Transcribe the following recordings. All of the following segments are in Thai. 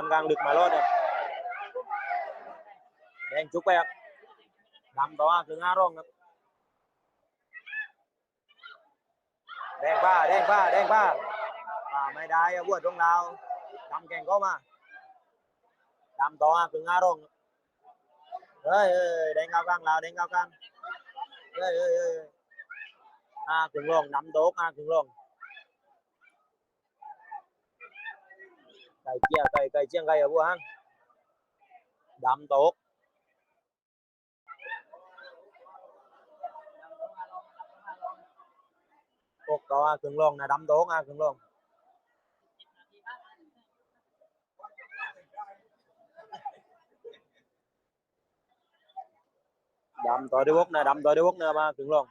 คนกลางดึกมาโลดครับแดงจุกไปครับดำต่อมาคือห้าร่องครับแดงป้าแดงป้าแดงป้าป้าไม่ได้อะวัวตรงเราดำแข่งก็มาดำต่อมาคือห้าร่องเฮ้ยเฮ้ยแดงเก้ากลางเราแดงเก้ากลางเฮ้ยเฮ้ยเฮ้ยห้าถึงลงดำโต๊กห้าถึงลง cây chia cây cây chia cây ở vua hăng đậm tốt. Cuộc có cường luôn là đậm tốt ha cường luôn đậm tội đi quốc nè đậm tội đi quốc nè ba cường luôn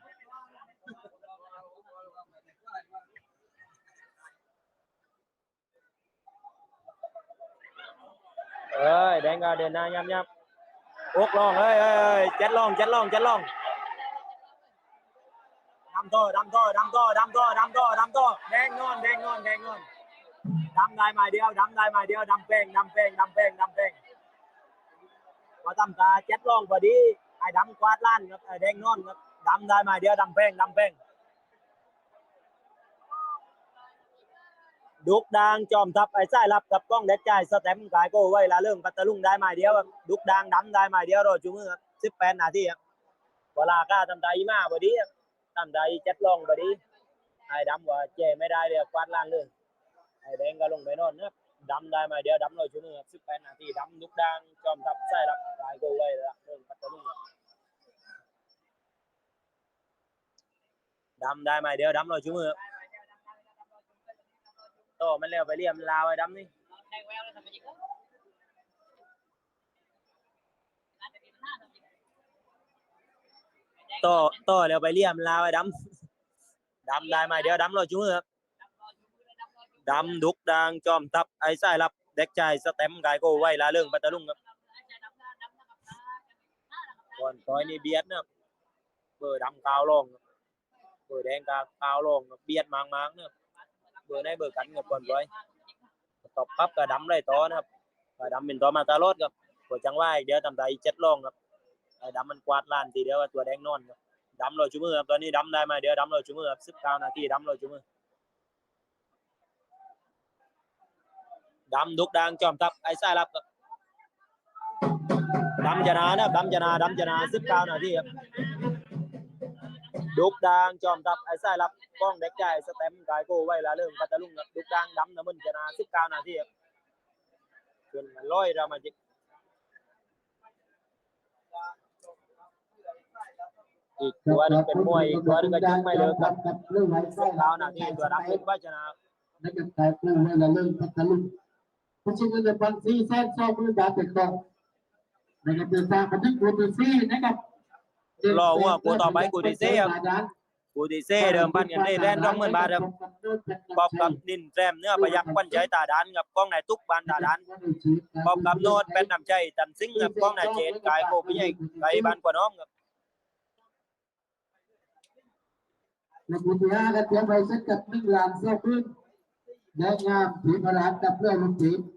เอ้ยแดงก็เดินหน้ายับยับโอกลองเอ้ยเอ้ยเจ็ดลองเจ็ดลองเจ็ดลองดำโต่ดำโต่ดำโต่ดำโต่ดำโต่ดำโต่อแดงนอนแดงนอนแดงนอนดำได้มาเดียวดำได้มาเดียวดำแป้งดำแป้งดำแป้งดำแป้งพอดำตาเจ็ดลองพอดีไอ้ดำควาดลั่นครับไอ้แดงนอนครับดำได้มาเดียวดำแป้งดำแป้ง จอมทัพไอ้ไส้รับกับกล้องเด็ดใจสแตมป์กายโก้ไว้ละเรื่องปัตตลุงได้ไม้เดียวครับดุกดังดำได้ไม้เดียวรอจูมือครับสิบแปดนาทีครับเวลาก้าทำใจมาบดีครับทำใจเจ็ดลองบดีไอ้ดำว่าเจไม่ได้เลยกวาดล้านเลยไอ้แดงก็ลงไปนอนนะครับดำได้ไม้เดียวดำรอจูมือครับสิบแปดนาทีดำดุกดังจอมทัพไส้รับกายโก้ไว้ละเรื่องปัตตลุงครับดำได้ไม้เดียวดำรอจูมือครับ โตมันเร็วไปเรียมลาวไอ้ดำนี่โตโตเร็วไปเรียมลาวไอ้ดำดำได้ไหมเดี๋ยวดำรอชูมือครับดำดุกดังจอมทับไอ้ไส้รับเด็กชายสเต็มกายโกไว้ลาเรื่องปัตตลุงครับก่อนต่อยนี่เบียดนะครับเบอร์ดำกาวลงครับเบอร์แดงกากาวลงครับเบียดมางๆนะครับ เบอร์ในเบอร์กันกับก่อนไว้ตบปั๊บก็ดำเลยต่อนะครับก็ดำเป็นต่อมาตาลอดครับกดจังวะอีกเดี๋ยวทำใจเจ็ดลองครับไอ้ดำมันกวาดลานทีเดียวตัวแดงนอนครับดำเลยชูมือครับตอนนี้ดำได้มาเดี๋ยวดำเลยชูมือครับสิบเก้านาทีดำเลยชูมือดำดุกดังจอมทับไอ้ไส้รับครับดำชนะนะดำชนะดำชนะสิบเก้านาทีครับ ดุกดังจอมทับไอ้ไส้รับกล้องเด็กใหญ่สเต็มกายโกไว้ละเรื่องปัตตลุงครับดุกดังดำน้ำมันชนะสิบเก้านาทีครับจนมันร้อยรามาจิกอีกตัวนึงเป็นมวยอีกตัวนึงก็ยิงไม่เลิกครับเรื่องไหนใช่เก้านาทีตัวดำเป็นว่าชนะนะครับแต่เรื่องนั้นเรื่องพัทลุงเพราะฉะนั้นในปันซีแซนซองมือบาดเจ็บคอนะครับเดินทางมาที่กูตีซีนะครับ รอว่ากูต่อไปกูตีซีครับกูดีเซ่เดิมพันกันได้แรนสองหมื่นบาทครับปอบกับดินแรมเนื้อประยักษ์ปั้นใจตาดานกับกล้องไหนทุกบานตาดานปอบกับโนดเป็นน้ำใจตันซิงกับกล้องไหนเจนกายโกพี่ใหญ่ไกลบานกว่าน้องครับในกูที่ห้าก็เตรียมไปเซตกับมิ่งลานเซฟพื้นแดงงามผีพลานกับเพื่อนลุงผีไม่ใช่อันเจ้านะครับขายกูเซ็ตแต่วันเหนือใจจะเป็นเด็กเซ็ตที่ผ่านผู้เป็นกับใครกับผู้ใหญ่เจนก็ผู้ใหญ่เองจ